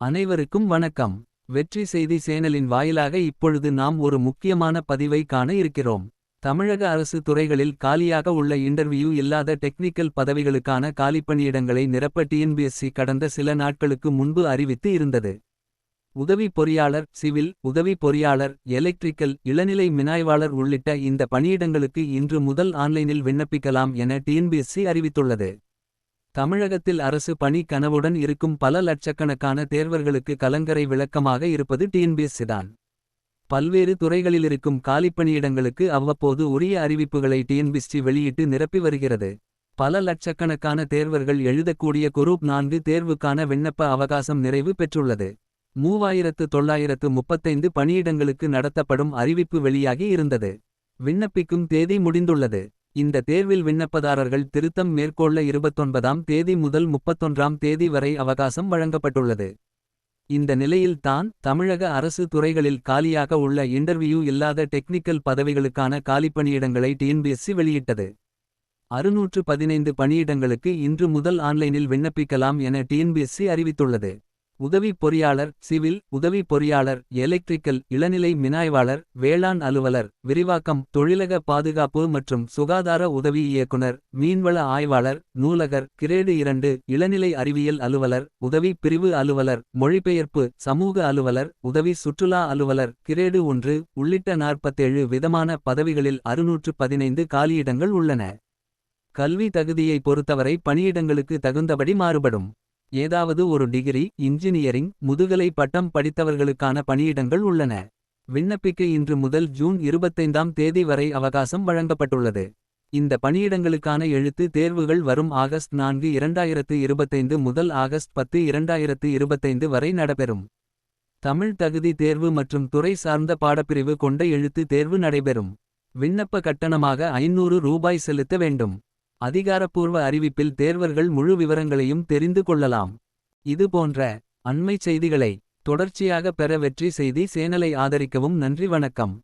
அனைவருக்கும் வணக்கம். வெற்றி செய்தி சேனலின் வாயிலாக இப்பொழுது நாம் ஒரு முக்கியமான பதிவை காண இருக்கிறோம். தமிழக அரசு துறைகளில் காலியாக உள்ள இன்டர்வியூ இல்லாத டெக்னிக்கல் பதவிகளுக்கான காலிப்பணியிடங்களை நிரப்ப டிஎன்பிஎஸ்சி கடந்த சில நாட்களுக்கு முன்பு அறிவித்து இருந்தது. உதவி பொறியாளர் சிவில் உதவி பொறியாளர் எலக்ட்ரிக்கல் இளநிலை மினாய்வாளர் உள்ளிட்ட இந்த பணியிடங்களுக்கு இன்று முதல் ஆன்லைனில் விண்ணப்பிக்கலாம் என டிஎன்பிஎஸ்சி அறிவித்துள்ளது. தமிழகத்தில் அரசு பணி கனவுடன் இருக்கும் பல லட்சக்கணக்கான தேர்வர்களுக்கு கலங்கரை விளக்கமாக இருப்பது டிஎன்பிஎஸ்சி தான் பல்வேறு துறைகளிலிருக்கும் காலிப்பணியிடங்களுக்கு அவ்வப்போது உரிய அறிவிப்புகளை டிஎன்பிஎஸ்சி வெளியிட்டு நிரப்பி வருகிறது. பல லட்சக்கணக்கான தேர்வர்கள் எழுதக்கூடிய குரூப் நான்கு தேர்வுக்கான விண்ணப்ப அவகாசம் நிறைவு பெற்றுள்ளது. மூவாயிரத்து தொள்ளாயிரத்து முப்பத்தைந்து பணியிடங்களுக்கு நடத்தப்படும் அறிவிப்பு வெளியாகி இருந்தது. விண்ணப்பிக்கும் தேதி முடிந்துள்ளது. இந்த தேர்வில் விண்ணப்பதாரர்கள் திருத்தம் மேற்கொள்ள இருபத்தொன்பதாம் தேதி முதல் முப்பத்தொன்றாம் தேதி வரை அவகாசம் வழங்கப்பட்டுள்ளது. இந்த நிலையில் தான் தமிழக அரசு துறைகளில் காலியாக உள்ள இன்டர்வியூ இல்லாத டெக்னிக்கல் பதவிகளுக்கான காலிப்பணியிடங்களை டிஎன்பிஎஸ்சி வெளியிட்டது. அறுநூற்று பதினைந்து பணியிடங்களுக்கு இன்று முதல் ஆன்லைனில் விண்ணப்பிக்கலாம் என டிஎன்பிஎஸ்சி அறிவித்துள்ளது. உதவி பொறியாளர் சிவில் உதவி பொறியாளர் எலக்ட்ரிக்கல் இளநிலை மினாய்வாளர் வேளாண் அலுவலர் விரிவாக்கம் தொழிலக பாதுகாப்பு மற்றும் சுகாதார உதவி இயக்குனர் மீன்வள ஆய்வாளர் நூலகர் கிரேடு இரண்டு இளநிலை அறிவியல் அலுவலர் உதவி பிரிவு அலுவலர் மொழிபெயர்ப்பு சமூக அலுவலர் உதவி சுற்றுலா அலுவலர் கிரேடு ஒன்று உள்ளிட்ட நாற்பத்தேழு விதமான பதவிகளில் அறுநூற்று பதினைந்து காலியிடங்கள் உள்ளன. கல்வி தகுதியை பொறுத்தவரை பணியிடங்களுக்கு தகுந்தபடி மாறுபடும். ஏதாவது ஒரு டிகிரி இன்ஜினியரிங் முதுகலை பட்டம் படித்தவர்களுக்கான பணியிடங்கள் உள்ளன. விண்ணப்பிக்க இன்று முதல் ஜூன் இருபத்தைந்தாம் தேதி வரை அவகாசம் வழங்கப்பட்டுள்ளது. இந்த பணியிடங்களுக்கான எழுத்து தேர்வுகள் வரும் ஆகஸ்ட் நான்கு இரண்டாயிரத்து இருபத்தைந்து முதல் ஆகஸ்ட் பத்து இரண்டாயிரத்து இருபத்தைந்து வரை நடைபெறும். தமிழ் தகுதி தேர்வு மற்றும் துறை சார்ந்த பாடப்பிரிவு கொண்ட எழுத்து தேர்வு நடைபெறும். விண்ணப்ப கட்டணமாக ஐநூறு ரூபாய் செலுத்த வேண்டும். அதிகாரப்பூர்வ அறிவிப்பில் தேர்வர்கள் முழு விவரங்களையும் தெரிந்து கொள்ளலாம். இது போன்ற அண்மைச் செய்திகளை தொடர்ச்சியாக பெற வெற்றி செய்தி சேனலை ஆதரிக்கவும் நன்றி வணக்கம்.